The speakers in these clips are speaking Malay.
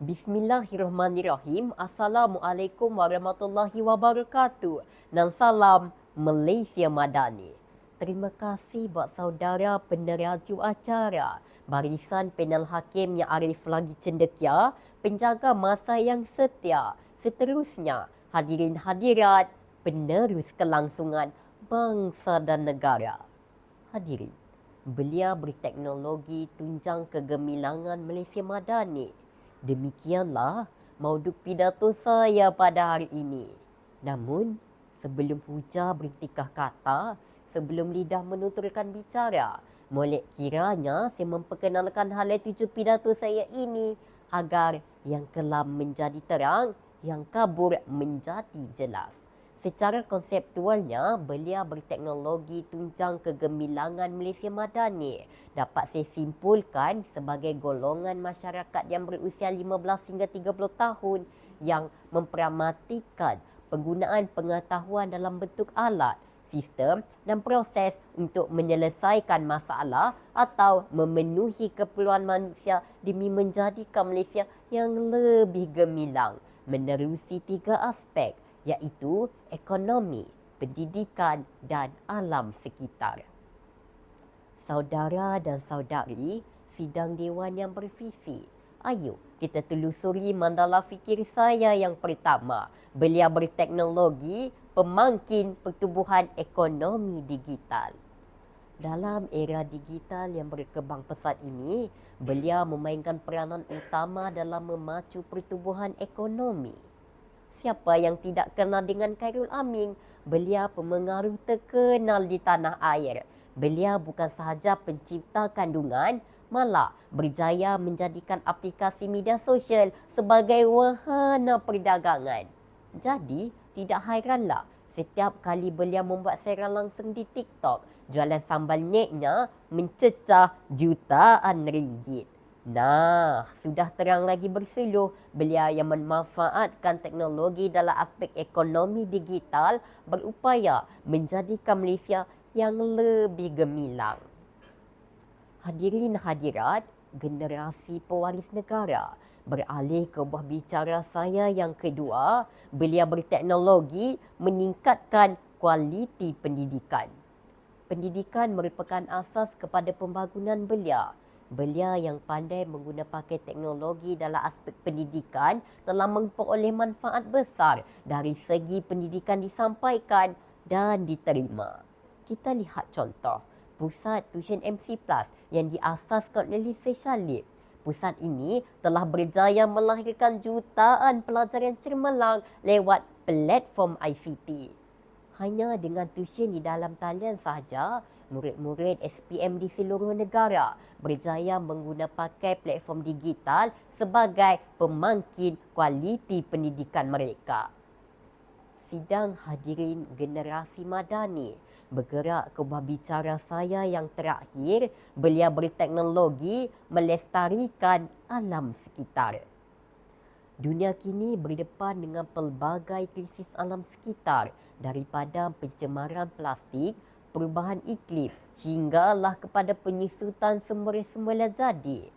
Bismillahirrahmanirrahim. Assalamualaikum warahmatullahi wabarakatuh. Dan salam Malaysia Madani. Terima kasih buat saudara peneraju acara, barisan panel hakim yang arif lagi cendekia, penjaga masa yang setia, seterusnya hadirin hadirat, penerus kelangsungan bangsa dan negara. Hadirin, belia berteknologi tunjang kegemilangan Malaysia Madani. Demikianlah mauduk pidato saya pada hari ini. Namun, sebelum hujah bertikah kata, sebelum lidah menuturkan bicara, molek kiranya saya memperkenalkan hal tujuh pidato saya ini agar yang kelam menjadi terang, yang kabur menjadi jelas. Secara konseptualnya, belia berteknologi tunjang kegemilangan Malaysia Madani dapat saya simpulkan sebagai golongan masyarakat yang berusia 15 hingga 30 tahun yang memperamatikan penggunaan pengetahuan dalam bentuk alat, sistem dan proses untuk menyelesaikan masalah atau memenuhi keperluan manusia demi menjadikan Malaysia yang lebih gemilang menerusi tiga aspek – iaitu ekonomi, pendidikan dan alam sekitar. Saudara dan saudari, sidang dewan yang bervisi. Ayo kita telusuri mandala fikir saya yang pertama. Belia berteknologi pemangkin pertumbuhan ekonomi digital. Dalam era digital yang berkembang pesat ini, belia memainkan peranan utama dalam memacu pertumbuhan ekonomi. Siapa yang tidak kenal dengan Khairul Amin? Belia pemengaruh terkenal di tanah air. Belia bukan sahaja pencipta kandungan, malah berjaya menjadikan aplikasi media sosial sebagai wahana perdagangan. Jadi, tidak hairanlah setiap kali belia membuat siaran langsung di TikTok, jualan sambal neknya mencecah jutaan ringgit. Nah, sudah terang lagi bersuluh belia yang memanfaatkan teknologi dalam aspek ekonomi digital berupaya menjadikan Malaysia yang lebih gemilang. Hadirin hadirat, generasi pewaris negara, beralih ke buah bicara saya yang kedua, belia berteknologi meningkatkan kualiti pendidikan. Pendidikan merupakan asas kepada pembangunan belia belia yang pandai menggunakan teknologi dalam aspek pendidikan telah memperoleh manfaat besar dari segi pendidikan disampaikan dan diterima. Kita lihat contoh, pusat tuition MC Plus yang diasaskan oleh Seshalip. Pusat ini telah berjaya melahirkan jutaan pelajar yang cermelang lewat platform ICT. Hanya dengan tuition di dalam talian sahaja, murid-murid SPM di seluruh negara berjaya menggunakan pakai platform digital sebagai pemangkin kualiti pendidikan mereka. Sidang hadirin generasi madani bergerak ke buah bicara saya yang terakhir belia berteknologi melestarikan alam sekitar. Dunia kini berdepan dengan pelbagai krisis alam sekitar daripada pencemaran plastik perubahan iklim hinggalah kepada penyusutan semula-semula jadi.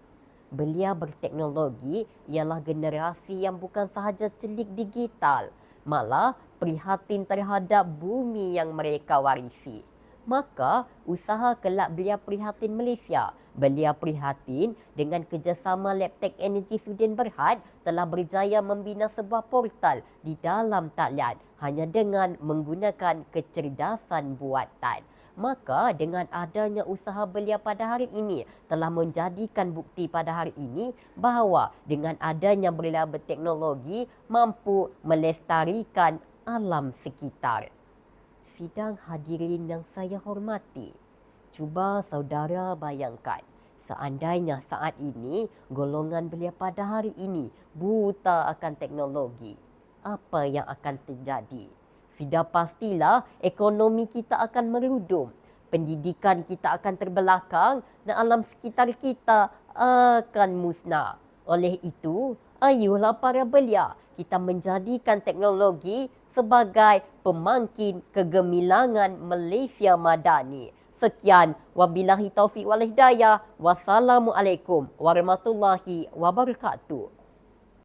Belia berteknologi ialah generasi yang bukan sahaja celik digital, malah prihatin terhadap bumi yang mereka warisi. Maka usaha kelak belia prihatin Malaysia, belia prihatin dengan kerjasama Labtech Energy Sudin Berhad telah berjaya membina sebuah portal di dalam talian hanya dengan menggunakan kecerdasan buatan. Maka dengan adanya usaha belia pada hari ini telah menjadikan bukti pada hari ini bahawa dengan adanya belia berteknologi mampu melestarikan alam sekitar sidang hadirin yang saya hormati. Cuba saudara bayangkan, seandainya saat ini golongan belia pada hari ini buta akan teknologi, apa yang akan terjadi? Sudah pastilah ekonomi kita akan merudum, pendidikan kita akan terbelakang dan alam sekitar kita akan musnah. Oleh itu, ayuhlah para belia kita menjadikan teknologi sebagai pemangkin kegemilangan Malaysia Madani. Sekian, wabillahi taufiq wal hidayah. Wassalamualaikum warahmatullahi wabarakatuh.